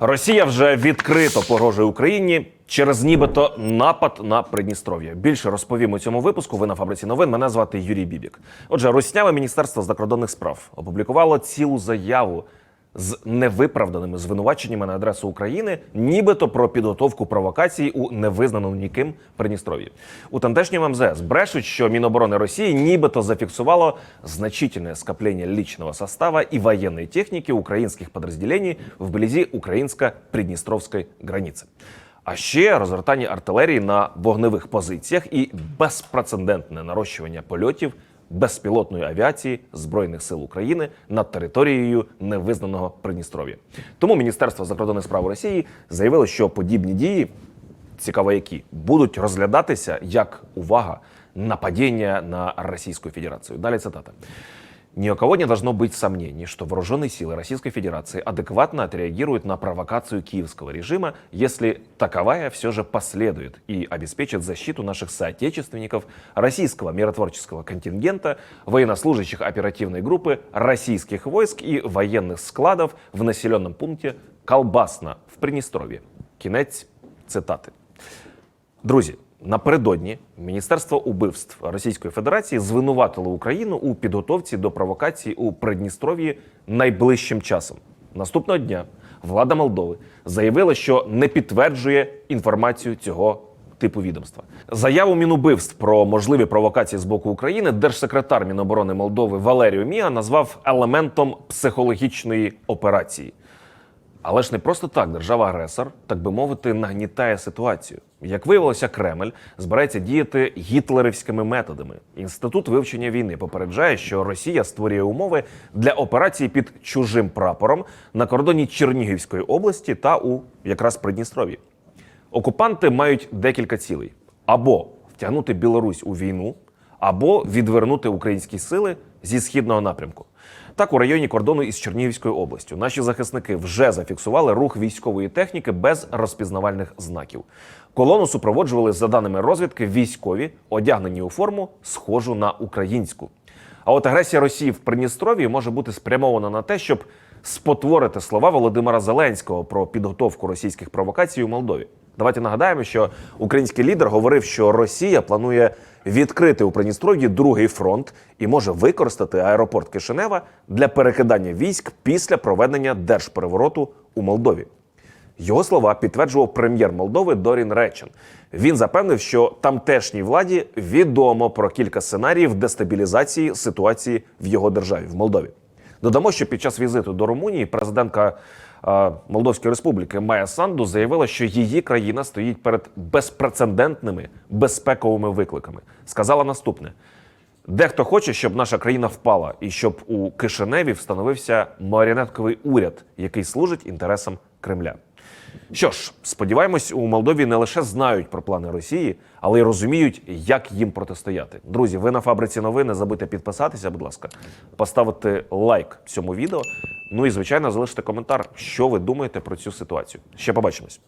Росія вже відкрито погрожує Україні через нібито напад на Придністров'я. Більше розповім у цьому випуску. Ви на фабриці новин. Мене звати Юрій Бібік. Отже, Русняве Міністерство закордонних справ опублікувало цілу заяву з невиправданими звинуваченнями на адресу України, нібито про підготовку провокацій у невизнаному ніким Придністров'ї. У тамтешньому МЗС брешуть, що Міноборони Росії нібито зафіксувало значительное скопление личного состава и военной техники украинских подразделений вблизі українсько-придністровської границі. А ще розгортання артилерії на вогневих позиціях і безпрецедентне нарощування польотів безпілотної авіації Збройних сил України над територією невизнаного Придністров'я. Тому Міністерство закордонних справ Росії заявило, що подібні дії цікаво, які будуть розглядатися як увага нападіння на Російську Федерацію. Далі цитата. Ни у кого не должно быть сомнений, что вооруженные силы Российской Федерации адекватно отреагируют на провокацию киевского режима, если таковая все же последует и обеспечит защиту наших соотечественников, российского миротворческого контингента, военнослужащих оперативной группы, российских войск и военных складов в населенном пункте Колбасно в Придністров'ї. Кінець цитати. Друзі, Напередодні Міністерство убивств Російської Федерації звинуватило Україну у підготовці до провокації у Придністров'ї найближчим часом. Наступного дня влада Молдови заявила, що не підтверджує інформацію цього. Типу відомства заяву мінубивств про можливі провокації з боку України держсекретар Міноборони Молдови Валерію Міа назвав елементом психологічної операції. Але ж не просто так держава-агресор, так би мовити, нагнітає ситуацію. Як виявилося, Кремль збирається діяти гітлерівськими методами. Інститут вивчення війни попереджає, що Росія створює умови для операції під чужим прапором на кордоні Чернігівської області та у якраз Придністров'ї. Окупанти мають декілька цілей: або втягнути Білорусь у війну, або відвернути українські сили зі східного напрямку. Так, у районі кордону із Чернігівською областю наші захисники вже зафіксували рух військової техніки без розпізнавальних знаків. Колону супроводжували, за даними розвідки, військові, одягнені у форму, схожу на українську. А от агресія Росії в Придністров'ї може бути спрямована на те, щоб спотворити слова Володимира Зеленського про підготовку російських провокацій у Молдові. Давайте нагадаємо, що український лідер говорив, що Росія планує відкрити у Придністров'ї другий фронт і може використати аеропорт Кишинева для перекидання військ після проведення держперевороту у Молдові. Його слова підтверджував прем'єр Молдови Дорін Речин. Він запевнив, що тамтешній владі відомо про кілька сценаріїв дестабілізації ситуації в його державі в Молдові. Додамо, що під час візиту до Румунії президентка Молдовської Республіки Майя Санду заявила, що її країна стоїть перед безпрецедентними безпековими викликами. Сказала наступне: дехто хоче, щоб наша країна впала, і щоб у Кишиневі встановився маріонетковий уряд, який служить інтересам Кремля. Що ж, сподіваємось, у Молдові не лише знають про плани Росії, але й розуміють, як їм протистояти. Друзі, ви на фабриці новин. Не забудьте підписатися, будь ласка, поставити лайк цьому відео. Ну і звичайно, залиште коментар, що ви думаєте про цю ситуацію. Ще побачимось.